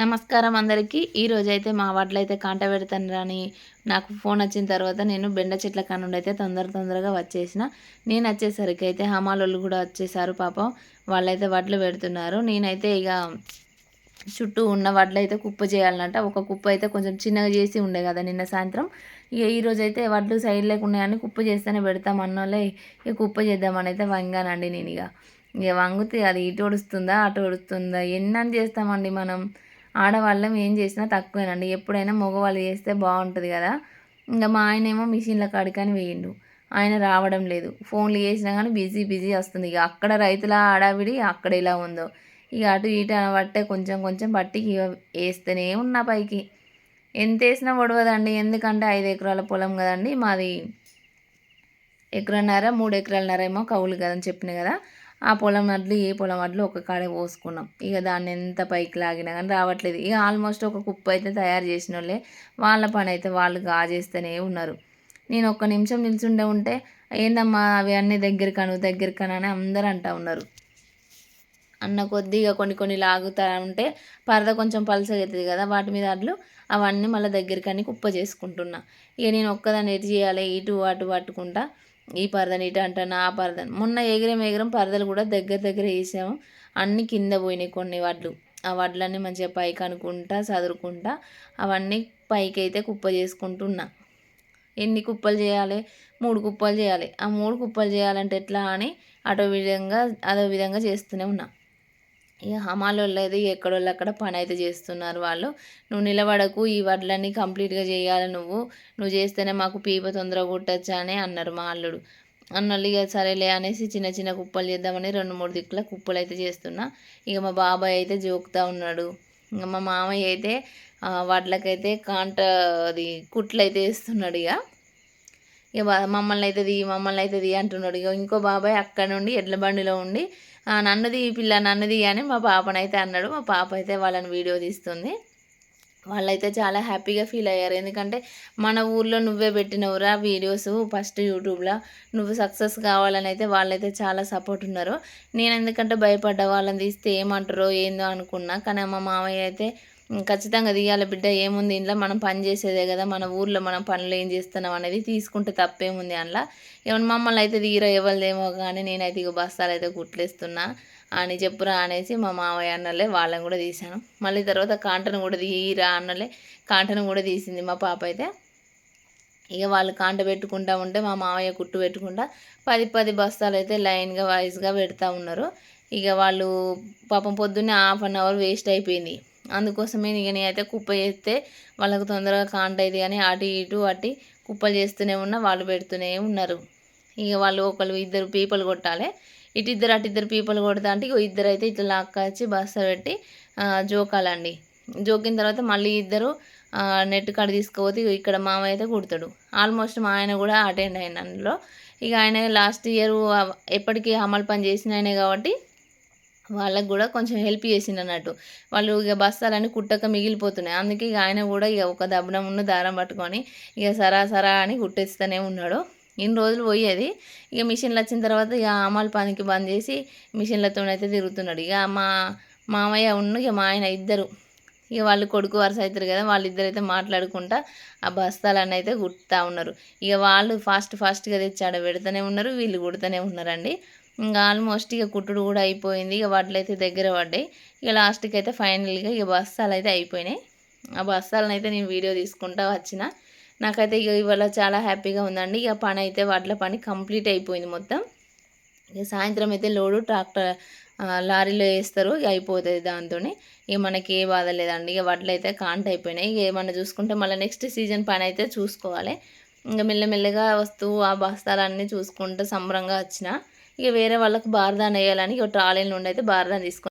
నమస్కారం అందరికీ. ఈరోజు అయితే మా వాటిలో అయితే కాంట పెడతాను రాని నాకు ఫోన్ వచ్చిన తర్వాత నేను బెండ చెట్ల కానుండి అయితే తొందర తొందరగా వచ్చేసిన. నేను వచ్చేసరికి అయితే హమాలోళ్ళు కూడా వచ్చేసారు పాపం. వాళ్ళైతే వడ్లు పెడుతున్నారు. నేనైతే ఇక చుట్టూ ఉన్న వడ్లు అయితే కుప్ప చేయాలన్నట ఒక కుప్ప అయితే కొంచెం చిన్నగా చేసి ఉండే కదా నిన్న సాయంత్రం. ఇక ఈరోజు అయితే వడ్లు సైడ్ లేకున్నాయని కుప్ప చేస్తేనే పెడతాం అన్నోళ్ళే. ఇక కుప్ప చేద్దామని అయితే వంగానండి నేను ఇక. ఇక వంగితే అది ఇటు ఒడుస్తుందా అటు ఒడుస్తుందా? ఎన్నని చేస్తామండి మనం? ఆడవాళ్ళం ఏం చేసినా తక్కువేనండి. ఎప్పుడైనా మగవాళ్ళు చేస్తే బాగుంటుంది కదా. ఇంకా మా ఆయన ఏమో మిషన్ల కాడికని వేయండు. ఆయన రావడం లేదు. ఫోన్లు చేసినా కానీ బిజీ బిజీ వస్తుంది. ఇక అక్కడ రైతుల ఆడావిడి అక్కడ ఇలా ఉందో. ఇక అటు ఇటు పట్టే కొంచెం కొంచెం బట్టి వేస్తేనే ఉన్నా పైకి. ఎంత వేసినా పొడవదండి. ఎందుకంటే ఐదు ఎకరాల పొలం కదండి. మాది ఎకరన్నర మూడు ఎకరాలన్నర ఏమో కవులు కదని చెప్పిన కదా. ఆ పొలం వడ్లు ఏ పొలం వడ్లు ఒక కాడే పోసుకున్నాం. ఇక దాన్ని ఎంత పైకి లాగినా కానీ రావట్లేదు. ఇక ఆల్మోస్ట్ ఒక కుప్ప అయితే తయారు చేసిన వాళ్ళే వాళ్ళ పని అయితే వాళ్ళు గాజేస్తూనే ఉన్నారు. నేను ఒక్క నిమిషం నిల్చుండే ఉంటే ఏందమ్మా అవి అన్నీ దగ్గరికను దగ్గరికను అని అందరూ అంటూ ఉన్నారు. అన్న కొద్దిగా కొన్ని కొన్ని లాగుతా ఉంటే పరద కొంచెం పలసగా అవుతుంది కదా వాటి మీద అడ్లు అవన్నీ మళ్ళీ దగ్గరికని కుప్ప చేసుకుంటున్నా. ఇక నేను ఒక్కదాన్ని ఎటు చేయాలి ఇటు అటు పట్టుకుంటా. ఈ పరదని ఇటు అంటాను ఆ పరదని. మొన్న ఎగిరం ఎగిరం పరదలు కూడా దగ్గర దగ్గర వేసాము. అన్నీ కింద పోయినాయి కొన్ని వడ్లు. ఆ వడ్లన్నీ మంచిగా పైకి అనుకుంటా చదురుకుంటా అవన్నీ పైకి అయితే కుప్ప చేసుకుంటున్నా. ఎన్ని కుప్పలు చేయాలి? మూడు కుప్పలు చేయాలి. ఆ మూడు కుప్పలు చేయాలంటే ఎట్లా అని అటో విధంగా అదో విధంగా చేస్తూనే ఉన్నా. ఇక హమాలోళ్ళు అయితే ఎక్కడోళ్ళు అక్కడ పని అయితే చేస్తున్నారు వాళ్ళు. నువ్వు నిలబడకు ఈ వడ్లన్నీ కంప్లీట్గా చేయాలి నువ్వు. నువ్వు చేస్తేనే మాకు పీప తొందరగా కొట్టచ్చా అని అన్నారు మా అల్లుడు. అన్నోళ్ళు ఇక సరేలే అనేసి చిన్న చిన్న కుప్పలు చేద్దామని రెండు మూడు దిక్కుల కుప్పలు అయితే చేస్తున్నా. ఇక మా బాబాయ్ అయితే జోకుతా ఉన్నాడు. ఇంకా మా మామయ్య అయితే వడ్లకైతే కాంట అది కుట్లు అయితే వేస్తున్నాడు ఇక ఇక మమ్మల్ని అవుతుంది మమ్మల్ని అవుతుంది అంటున్నాడు. ఇక ఇంకో బాబాయ్ అక్కడ నుండి ఎడ్ల బండిలో ఉండి నన్నది ఈ పిల్ల నన్నది అని మా పాపనైతే అన్నాడు. మా పాప అయితే వాళ్ళని వీడియో తీస్తుంది. వాళ్ళైతే చాలా హ్యాపీగా ఫీల్ అయ్యారు. ఎందుకంటే మన ఊర్లో నువ్వే పెట్టినవురా వీడియోస్ ఫస్ట్ యూట్యూబ్లో. నువ్వు సక్సెస్ కావాలని అయితే వాళ్ళైతే చాలా సపోర్ట్ ఉన్నారు. నేను ఎందుకంటే భయపడ్డ వాళ్ళని తీస్తే ఏమంటారో ఏందో అనుకున్నా. కానీ మా మామయ్య అయితే ఖచ్చితంగా తీయాలి బిడ్డ ఏముంది ఇంట్లో మనం పని చేసేదే కదా మన ఊర్లో మనం పనులు ఏం చేస్తున్నాం అనేది తీసుకుంటే తప్పేముంది అందులో. ఏమన్నా మమ్మల్ని అయితే తీరా ఇవ్వలేదేమో కానీ నేనైతే ఇక బస్తాలు అయితే కుట్లేస్తున్నా. అని చెప్పురా అనేసి మా మామయ్య అన్నలే వాళ్ళని కూడా తీశాను. మళ్ళీ తర్వాత కాంటను కూడా తీయరా అన్నలే కాంటను కూడా తీసింది మా పాప అయితే. ఇక వాళ్ళు కాంట పెట్టుకుంటా ఉంటే మా మామయ్య కుట్టు పెట్టుకుంటా పది పది బస్తాలు అయితే లైన్గా వైజ్గా పెడతా ఉన్నారు. ఇక వాళ్ళు పాపం పొద్దున్నే హాఫ్ అన్ అవర్ వేస్ట్ అయిపోయింది. అందుకోసమే ఇక నేనైతే కుప్ప చేస్తే వాళ్ళకు తొందరగా కాంట్ కానీ అటు ఇటు అటు కుప్పలు చేస్తూనే ఉన్నా వాళ్ళు పెడుతూనే ఉన్నారు. ఇక వాళ్ళు ఒకళ్ళు ఇద్దరు పీపలు కొట్టాలి. ఇటు ఇద్దరు అటు ఇద్దరు పీపలు కొడతా అంటే ఇద్దరు అయితే ఇట్లా లాక్కొచ్చి బస్సు పెట్టి జోకాలండి. జోకిన తర్వాత మళ్ళీ ఇద్దరు నెట్ కాడ తీసుకుపోతే ఇక్కడ మామ అయితే కుడతాడు. ఆల్మోస్ట్ మా ఆయన కూడా అటెండ్ అయిన అందులో ఇక ఆయన లాస్ట్ ఇయర్ ఎప్పటికీ అమలు పని చేసిన ఆయనే కాబట్టి వాళ్ళకు కూడా కొంచెం హెల్ప్ చేసింది అన్నట్టు. వాళ్ళు ఇక బస్తాలన్నీ కుట్టక మిగిలిపోతున్నాయి. అందుకే ఇక ఆయన కూడా ఇక ఒక దబ్బనం ఉన్న దారం పట్టుకొని ఇక సరా సరా అని కుట్టేస్తూనే ఉన్నాడు. ఇన్ని రోజులు పోయేది. ఇక మిషన్లు వచ్చిన తర్వాత ఇక అమలు పనికి బంద్ చేసి మిషన్లతో అయితే తిరుగుతున్నాడు. ఇక మా మామయ్య ఉన్న ఇక మా ఆయన ఇద్దరు. ఇక వాళ్ళు కొడుకు వరుస అవుతారు కదా వాళ్ళిద్దరు అయితే మాట్లాడుకుంటా ఆ బస్తాలన్నీ అయితే కుడతా ఉన్నారు. ఇక వాళ్ళు ఫాస్ట్ ఫాస్ట్గా తెచ్చి ఆడ పెడుతూనే ఉన్నారు వీళ్ళు కుడుతూనే ఉన్నారండి. ఇంకా ఆల్మోస్ట్ ఇక కుట్టుడు కూడా అయిపోయింది. ఇక వడ్లు అయితే దగ్గర పడ్డాయి ఇక లాస్ట్కి అయితే ఫైనల్గా ఇక బస్తాలు అయితే అయిపోయినాయి. ఆ బస్తాలను అయితే నేను వీడియో తీసుకుంటా వచ్చిన. నాకైతే ఇక ఇవాళ చాలా హ్యాపీగా ఉందండి. ఇక పని అయితే వడ్ల పని కంప్లీట్ అయిపోయింది మొత్తం. ఇక సాయంత్రం అయితే లోడు ట్రాక్టర్ లారీలో వేస్తారు. ఇక అయిపోతుంది దాంతో ఇక మనకి ఏ బాధ లేదండి. ఇక వడ్లు అయితే కాంట్ అయిపోయినాయి. ఇక ఏమన్నా చూసుకుంటే మళ్ళీ నెక్స్ట్ సీజన్ పని అయితే చూసుకోవాలి. ఇంకా మెల్లమెల్లగా వస్తూ ఆ బస్తాలన్నీ చూసుకుంటూ సంబరంగా వచ్చిన. ఇక వేరే వాళ్ళకి బార్దాన్ వేయాలని ఒక ట్రాలీల నుండి అయితే బార్దాన్ తీసుకొని